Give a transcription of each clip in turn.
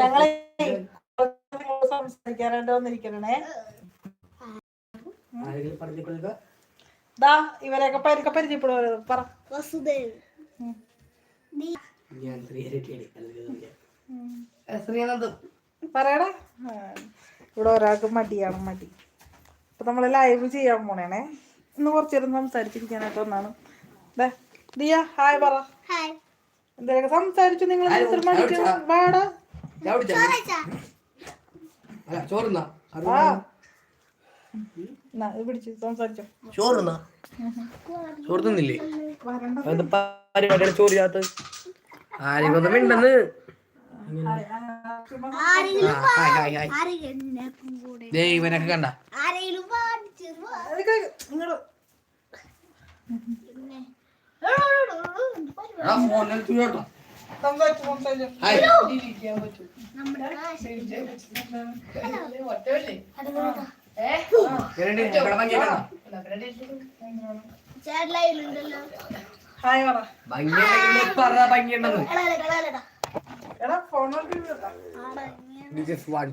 ഞങ്ങളെ ദാ ഇവരെയൊക്കെ പരിക്ക പരിചയപ്പെടുക പറ. വസുദേവ്. പറയടാ. ഇവിടെ ഒരാൾക്ക് മടിയാണ് മടി. അപ്പൊ നമ്മൾ ലൈവ് ചെയ്യാൻ പോണേണേ. ഇന്ന് കുറച്ചേരം സംസാരിച്ചിരിക്കാനായിട്ട് ഒന്നാണ് ദേ, ദിയ ഹായ് പറ. എന്തൊക്കെ സംസാരിച്ചു നിങ്ങൾ മടിക്കണം വാടാ. അല്ല ചോറുന്നാ. ചോറ് തിന്നില്ലേ പരിപാടിയുടെ ചോറ് ആരെങ്കിലും മിണ്ടെന്ന് ഇവനൊക്കെ കണ്ട. ഫോണിൽ കേട്ടോ.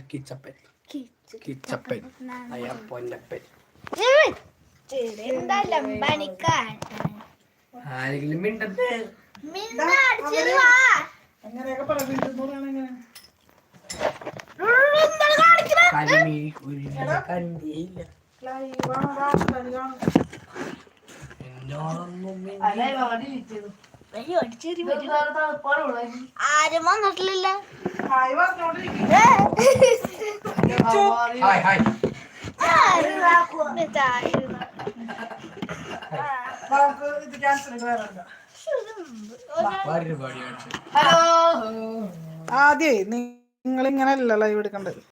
കിച്ചപ്പൻ കിച്ചപ്പൻ അയ്യ പൊന്നപ്പൻ പണിക്കാൻ ആരെങ്കിലും മിണ്ടത്തെ മിണ്ടാടിച്ചത് കാണിക്കണേ കരിമീ കുരുവിനെ കണ്ടേയില്ല ആരും വന്നിട്ടില്ല ഹായ് ഹായ് ആദ്യേ നിങ്ങൾ ഇങ്ങനെ അല്ല ലൈവ് എടുക്കണ്ടത്.